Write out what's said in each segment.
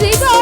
জীবন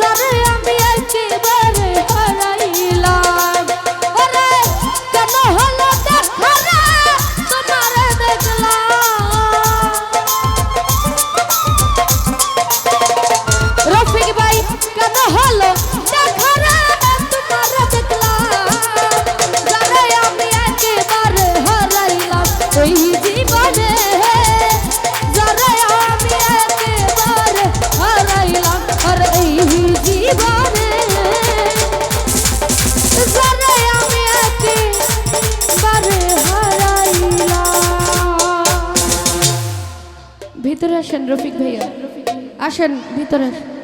রোজারে আমি আইছি ভিতরে আসেন রফিক ভাইয়া। আসেন ভিতরে আসেন।